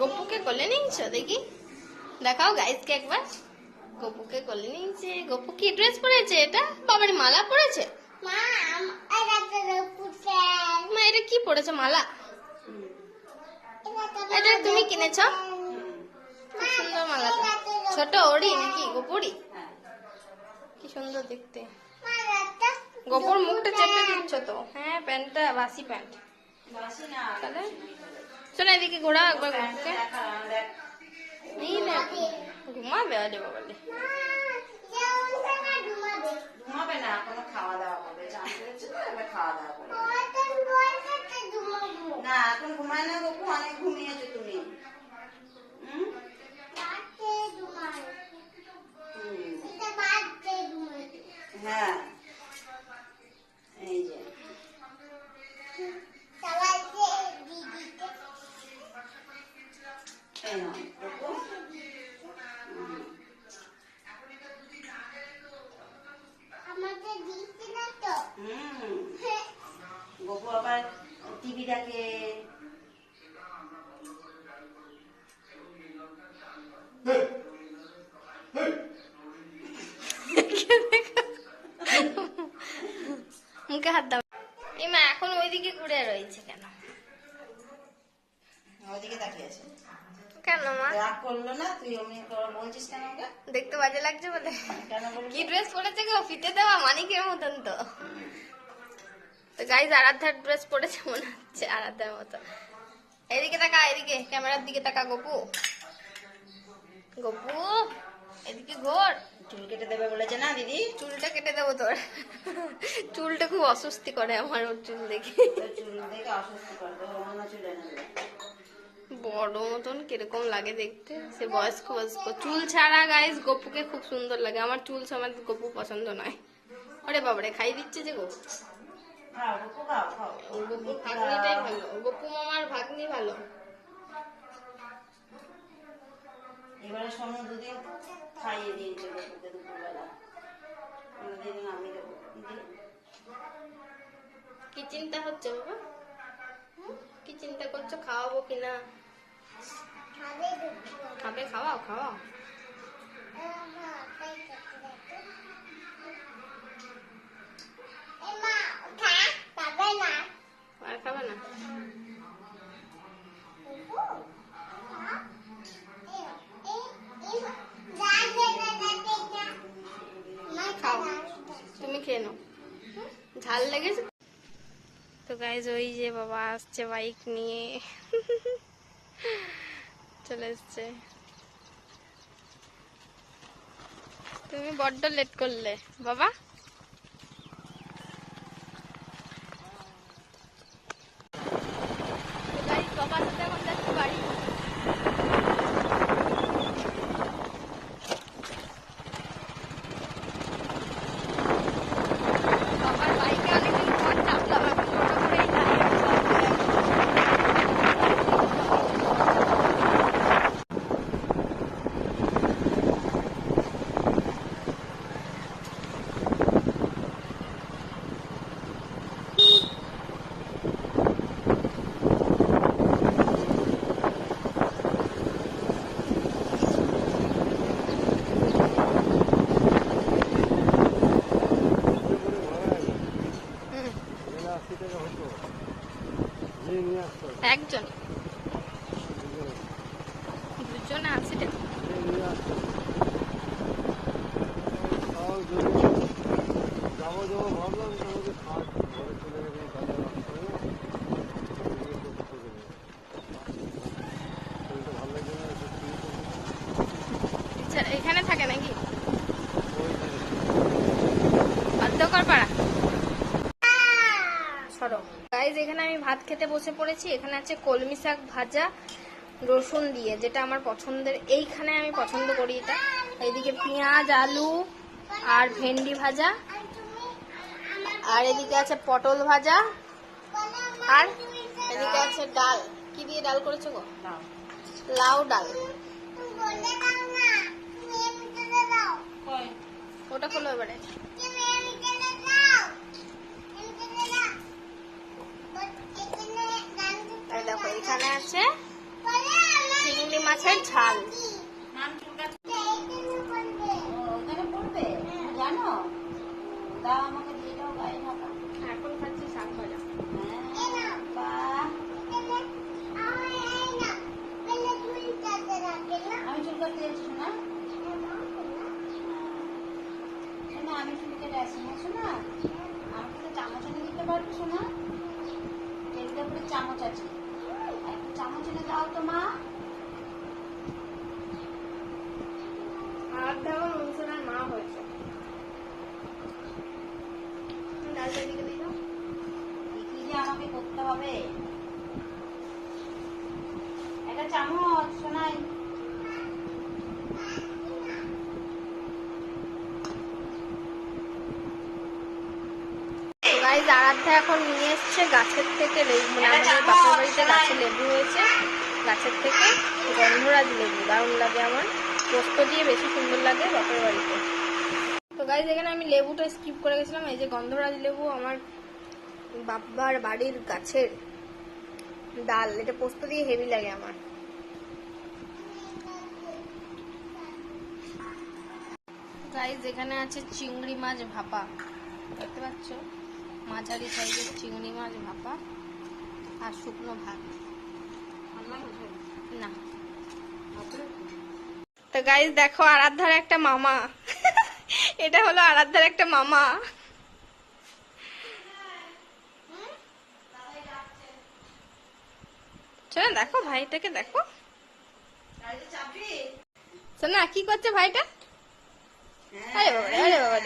গপুকে কোলে নিয়েছো দেখি। দেখাও গাইসকে একবার। গপুকে কোলে নিয়েছে। গপু কি ড্রেস পরেছে এটা? বাবার মালা পরেছে? মা এটা কি পরেছে মালা? এটা তুমি কিনেছো? খুব সুন্দর মালাটা। ছোট ওড়ি নাকি গোপুরি? কি সুন্দর দেখতে। গোপুর মুখটা চেপে দিচ্ছ তো? হ্যাঁ প্যান্টটা বাসি প্যান্ট। বাসি না। তাহলে শোনো এদিকে ঘোরা একবার গোপুকে এই দেখ ঘুমাবে আরে বাবালে ঘুমাবে না এখনও খাওয়া দাওয়া করবে। চান করেছে তো এবার খাওয়া দাওয়া করবে। না এখন ঘুমায় না গপু অনেক ঘুমিয়েছো তুমি। হ্যাঁ। এই আবার টিভি দেখে মুখে হাত দাও এই মা এখন ওইদিকে ঘুরে রয়েছে কেন ওদিকে তাকিয়ে আছে কেন মা রাগ করল না তুই অমনি করে বলছিস কেন ওকে দেখতে বাজে লাগছে বলে? কি ড্রেস পরেছে গো? ফিতে দেওয়া মানিকের মতন তো তো গাইজ আরাধ্যার ড্রেস পরেছে মনে হচ্ছে আরাধ্যার মতো। এদিকে তাকা এদিকে ক্যামেরার দিকে তাকা গপু। গপু এদিকে ঘোর। চুল কেটে দেবে বলেছে না দিদি? চুলটা কেটে দেবো তোর। চুলটা খুব অস্বস্তি করে আমার ওর চুল দেখে। চুল দেখে অস্বস্তি করে চুল বড় মতন কীরকম লাগে দেখতে। সে বয়স্ক বয়স্ক। চুল ছাড়া গাইজ গপুকে খুব সুন্দর লাগে। আমার চুল সমেত গপু পছন্দ নয়। ওরে বাবারে খাই দিচ্ছে যে গপু। গপু ভাগ্নিটাই ভালো। গপু মামার ভাগ্নি ভালো। এবারে সোনু দুদিন খাইয়ে দিয়েছে গপুকে দুপুরবেলা। দিন আমি দেবো। কি চিন্তা হচ্ছে বাবা? কি চিন্তা করছ? খাওয়াবো কিনা? খাবে খাওয়াও খাওয়াও আর খাবে না খাও তুমি খেয়ে নাও। হুম? ঝাল লেগেছে? তো গাইজ ওই যে বাবা আসছে বাইক নিয়ে। চলে এসছে। তুমি বড্ড লেট করলে। বাবা তো guys, বাবার সাথে এখন যাচ্ছি বাড়ি বাবার বাইকে অনেকদিন পর চাপলাম এখন টোটো করেই যাই হুম, একজন। দুজন আছে যাব যাব ভাবলাম তোমাকে খাওয়া ঘরে চলে গেলে কাজে শরীরটা ভালো লাগছে না একটু শুয়ে পড়ব। আচ্ছা, এখানে থাকে নাকি ওই যে অধ্যকর পাড়া সরো গাইজ এখানে আমি ভাত খেতে বসে পড়েছি এখানে আছে কলমি শাক ভাজা রসুন দিয়ে যেটা আমার পছন্দের এইখানে আমি পছন্দ করি এটা। এদিকে পেঁয়াজ আলু আর ভেন্ডি ভাজা। আর এদিকে আছে পটল ভাজা। আর এদিকে আছে ডাল। কি দিয়ে ডাল করেছ গো? লাউ ডাল। ওটা খোলো এবারে। দেখো এখানে আছে চিংড়ি মাছের ঝাল। হ্যাঁ, আমি চুল আমি কেটে আসি হ্যাঁ, না শোনা আমাকে তো চামচ এনে দিতে পারব শোনা চামচ আছে। চামচ এনে দাও তো মা। আর দেখো মনসুরার মা হয়েছে। ডালটা এদিকে দিয়ে কি যে আমাকে করতে হবে। একটা চামচ শোনাই। গাইজ আরাধ্যা এখন নিয়ে এসছে গাছের থেকে লেবু মানে আমাদের বাপের বাড়িতে গাছে লেবু হয়েছে গাছের থেকে গন্ধরাজ লেবু দারুণ লাগে আমার। পোস্ত দিয়ে বেশি সুন্দর লাগে বাপের বাড়িতে। তো গাইজ এখানে আমি লেবুটা স্কিপ করে গেছিলাম এই যে গন্ধরাজ লেবু আমার বাবার বাড়ির গাছের ডাল এটা পোস্ত দিয়ে হেভি লাগে আমার। গাইজ এখানে আছে চিংড়ি মাছ ভাপা দেখতে পাচ্ছ? মাঝারি সাইজের চিংড়ি মাছ ভাপা আর শুকনো ভাত। না। তো গাইজ দেখো আরাধ্যার একটা মামা। এটা হলো আরাধ্যার একটা মামা। চলো দেখো ভাইটাকে দেখো। শোনা কি করছে ভাইটা? আরে বাবা আরে বাবা।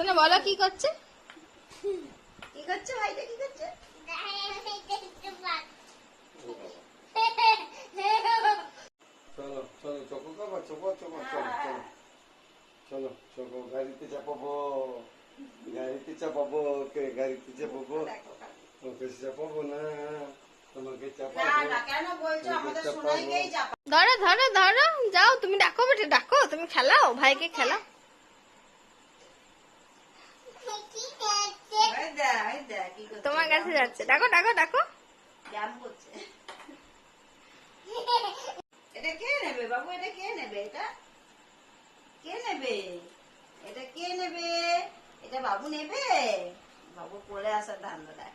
শোনা বলো কি করছে? কি করছে ভাইটা কি করছে? চলো চলো চকো খাবা চকো চকো চলো চলো। চলো চকো গাড়িতে চাপাবো। গাড়িতে চাপাবো ওকে গাড়িতে চাপাবো। ওকে চাপাবো না তোমাকে না চাপাবো। না কেন বলছো? আমাদের সোনাইকেই চাপা ধরো ধরো ধরো যাও তুমি ডাকো বেটে ডাকো তুমি খেলাও ভাইকে খেলাও এই দেখ, এই দেখ, কি করছে? তোমার কাছে যাচ্ছে। ডাকো ডাকো ডাকো। এটা কে নেবে বাবু? এটা কে নেবে? এটা? কে নেবে? এটা কে নেবে? এটা বাবু নেবে? বাবু আসার ধান্দা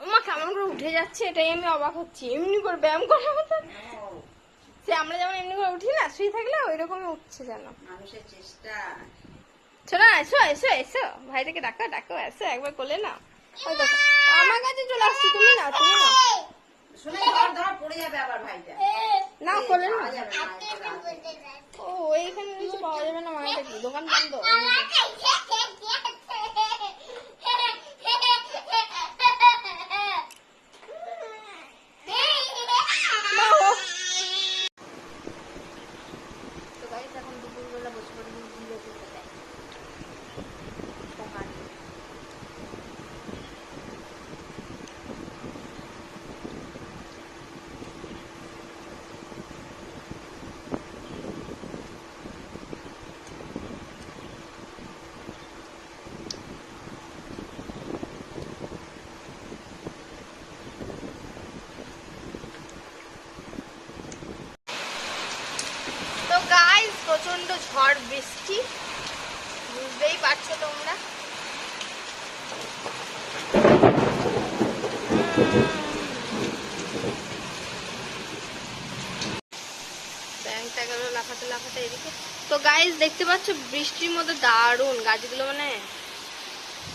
মা কেমন করে উঠে যাচ্ছে? এটাই আমি অবাক হচ্ছি। এমনি করে ব্যায়াম করার মতো সে আমরা যেমন এমনি করে উঠি না শুয়ে থাকলে ওই রকমই উঠছে যেন। মানুষের চেষ্টা। শোনা এসো এসো এসো। ভাই থেকে ডাকো ডাকো এসো একবার কোলে না ওই দেখো আমার কাছে চলে আসছি তুমি না তুমি না শুনে ধর ধর পড়ে যাবে আবার ভাইটা। না কোলে না যাবে না, ও এইখানে কিছু পাওয়া যাবে না মায়ের দোকান বন্ধ না, ও- তো গাইস এখন দুপুরবেলা বসে পড়ে ভিডিও করতে দেয় সকাল তো গাইস প্রচণ্ড ঝড় বৃষ্টি বুঝতেই পারছ তোমরা ব্যাংকটা গেল লাফাতে লাফাতে এদিকে তো গাইস দেখতে পাচ্ছ বৃষ্টির মধ্যে দারুণ গাছগুলো মানে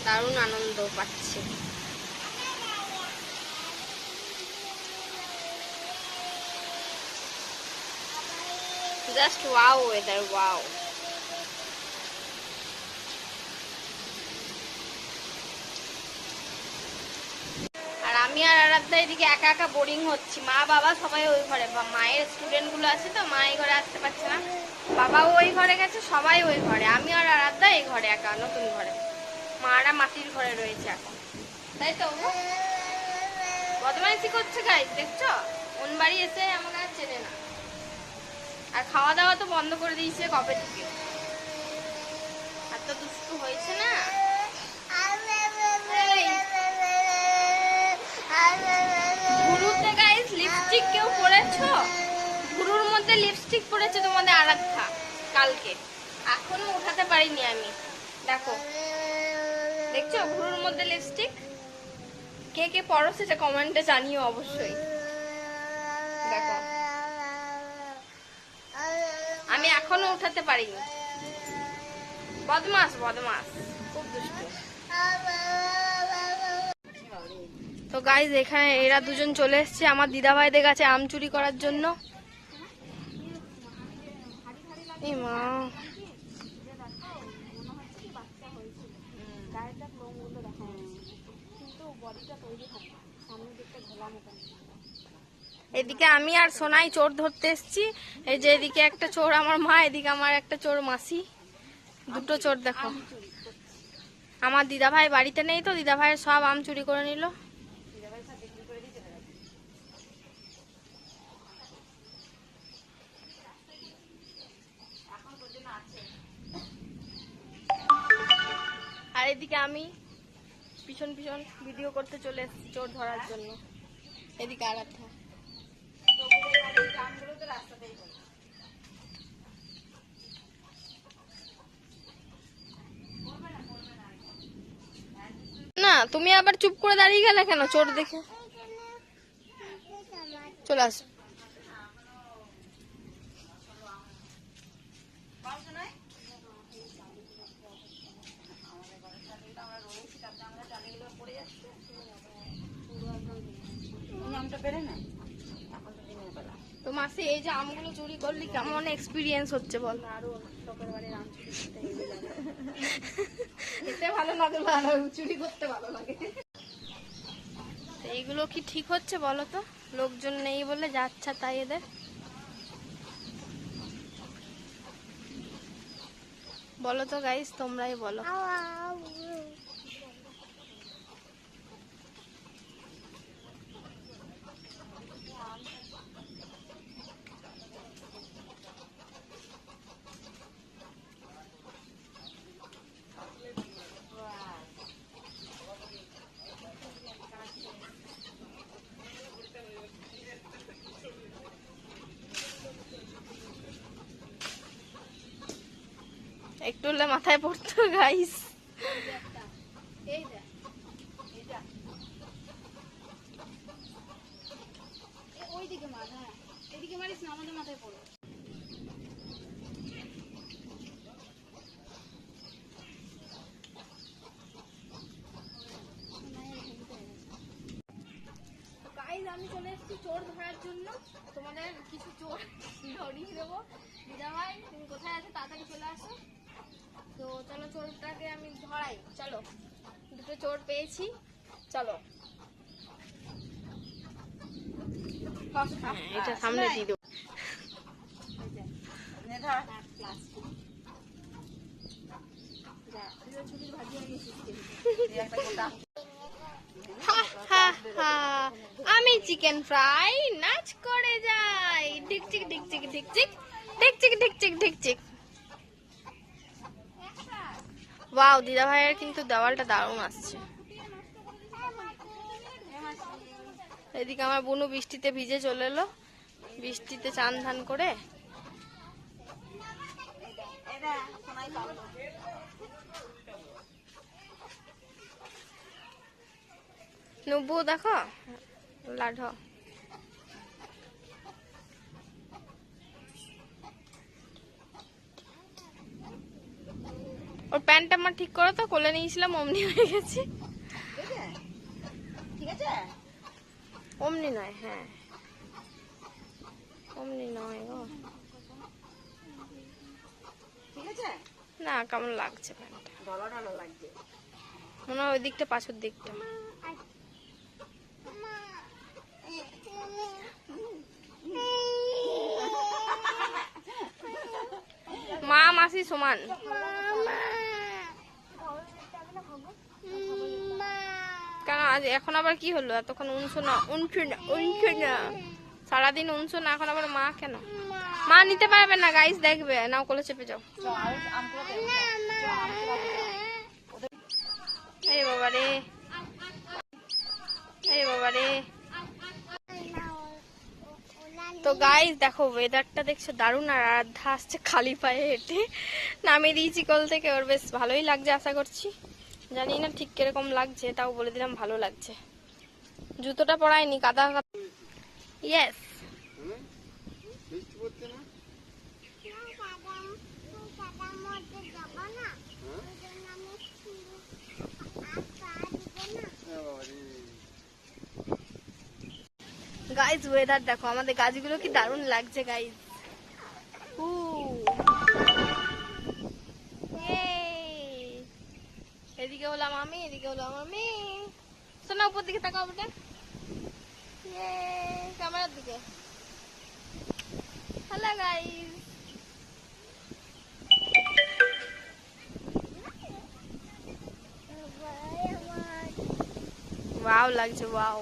দারুণ আনন্দ পাচ্ছে। জাস্ট ওয়াও ওয়েদার ওয়াও আর আমি আর আরাধ্যা এদিকে একা একা বোরিং হচ্ছি। মা, বাবা সবাই ওই ঘরে। মায়ের স্টুডেন্টগুলো আছে তো, মা এই ঘরে আসতে পারছে না। বাবাও ওই ঘরে গেছে, সবাই ওই ঘরে। আমি আর আরাধ্যা এই ঘরে একা, নতুন ঘরে। মারা মাটির ঘরে রয়েছে এখন। তাই তো বদমাইশি করছে গাইজ দেখছ? কোন বাড়ি এসে আমাকে আর চেনে না। আর খাওয়া দাওয়া তো বন্ধ করে দিয়েছে কবে থেকে? এত দুষ্টু হয়েছে না? গুরুতে গাইস লিপস্টিক কেউ পরেছ? মধ্যে লিপস্টিক পরেছে তোমাদের আরাধ্যা, কালকে। এখনও উঠাতে পারিনি আমি। দেখো। দেখছ? ভুরুর মধ্যে লিপস্টিক কে কে পরো সেটা কমেন্টে জানিও অবশ্যই। দেখো। আমি এখনও উঠাতে পারিনি। বদমাস বদমাস। খুব দুষ্টু। তো গাইজ এখানে এরা দুজন চলে এসেছে। আমার দিদা ভাইদের কাছে আম চুরি করার জন্য। মা। এদিকে আমি আর সোনাই চোর ধরতে এসেছি। এই যে এদিকে একটা চোর আমার মা, এদিকে আমার একটা চোর মাসি। দুটো চোর দেখো। আমার দিদা ভাই বাড়িতে নেই তো দিদা ভাইয়ের সব আম চুরি করে নিল আর এদিকে আমি পিছন পিছন ভিডিও করতে চলে এসেছি চোর ধরার জন্য। এদিকে আর একটা না, তুমি আবার চুপ করে দাঁড়িয়ে গেলে কেন চোর দেখে? চলে আস। পেরে না? এখন তো দিনের বেলা তো মাসি এই যে আমগুলো চুরি করলি কেমন এক্সপিরিয়েন্স হচ্ছে বল? খেতে ভালো লাগে ভালো চুরি করতে ভালো লাগে। এইগুলো কি ঠিক হচ্ছে বলো তো? লোকজন নেই বলে যাচ্ছে তাই এদের? বলো তো গাইস তোমরাই বলো। একটু হলে মাথায় পড়তো গাইস ওইদিকে হ্যাঁ এদিকে মারিস না আমাদের মাথায় পড়ো আমি চলে এসেছি চোর ধরার জন্য। তোমাদের কিছু চোর ধরিয়ে দেবো। দিদা ভাই, তুমি কোথায় আছো? তাড়াতাড়ি চলে আসো। তো চলো চোরটাকে আমি ধরাই। চলো দুটো চোর পেয়েছি। চলো। হ্যাঁ, এটা সামনে দিয়ে দেবো। নে ধর এই একটা গোটা হা, হা, হা। আমি চিকেন ফ্রাই নাচ করে যাই। ঢিকচিক ঢিকচিক ঢিকচিক ঢিকচিক ঢিকচিক ঢিকচিক। ওয়াও দিদা ভাইয়ের কিন্তু দেওয়ালটা দারুণ আসছে। এদিকে আমার বুনু বৃষ্টিতে ভিজে চলে এলো। বৃষ্টিতে চান ধান করে। নুব্বু, দেখো? লাঢ ওর প্যান্টটা আমার ঠিক করো তো কোলে নিয়েছিলাম অমনি হয়ে গেছে। ঠিক আছে? অমনি নয় হ্যাঁ। অমনি নয় গো। ঠিক আছে? না কেমন লাগছে প্যান্টটা? ঢলা লাগছে। মনে হয় ওই দিকটা পাছর দিকটা। মা মাসি সমান। আজ এখন আবার কি হলো? এতক্ষণ উনছো না উনছো না উনছো না। সারাদিন উনছো না, এখন আবার মা কেন? মা নিতে পারবে না গাইস দেখবে। নাও, কোলে চেপে যাও। এই বাবা রে। এই বাবা রে। তো গাইস দেখো ওয়েদারটা দেখছ দারুণ, আর আধা আসছে খালি পায়ে হেঁটে। নামিয়ে দিয়েছি কল থেকে, ওর বেশ ভালোই লাগছে, আশা করছি। জানি না ঠিক কীরকম লাগছে, তাও বলে দিলাম ভালো লাগছে। জুতোটা পরায়নি কাদা ইয়েস। গাইজ ওয়েদার দেখো, আমাদের গাছগুলো কি দারুণ লাগছে গাইজ এদিকে হলাম আমি এদিকে হলাম আমি শোনা, উপর দিকে তাকাও বেটা। ক্যামেরার দিকে। হ্যালো গাইজ ওয়াও লাগছে ওয়াও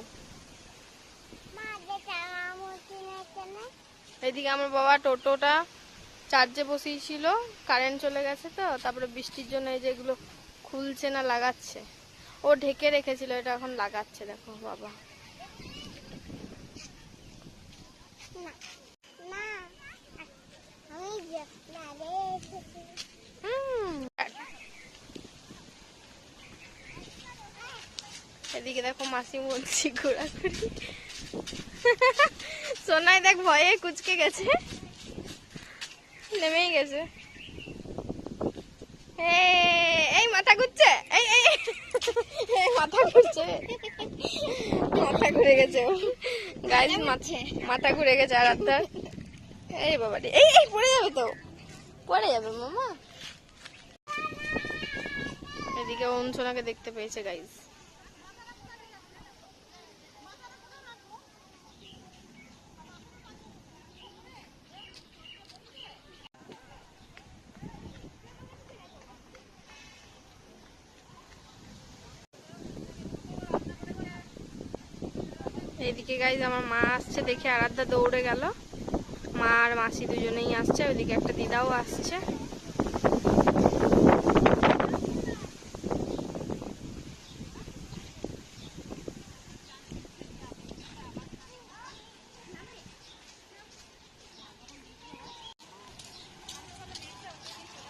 এদিকে আমার বাবা টোটোটা চার্জে বসিয়েছিল কারেন্ট চলে গেছে তো, তারপরে বৃষ্টির জন্য এই যেগুলো খুলছে না লাগাচ্ছে। ও ঢেকে রেখেছিল এটা এখন লাগাচ্ছে দেখো বাবা। এদিকে দেখো মাসি বলছি ঘোরাঘুরি। সোনাই দেখ ভয়ে কুচকে গেছে। নেমেই গেছে। এই, এই মাথা ঘুরছে এই এই এই মাথা ঘুরছে মাথা ঘুরে গেছে গাইজ মাথা ঘুরে গেছে আর আপনার এই বাবা এই এই, পড়ে যাবে তো। পড়ে যাবে, মামা। এদিকে অঞ্চনাকে দেখতে পেয়েছে, গাইজ। এইদিকে গাইজ আমার মা আসছে দেখে আরাধ্যা দৌড়ে গেল। মা আর মাসি দুজনেই আসছে, ওইদিকে একটা দিদাও আসছে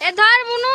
এ ধর বুনু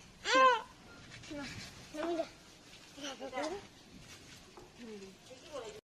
বার করে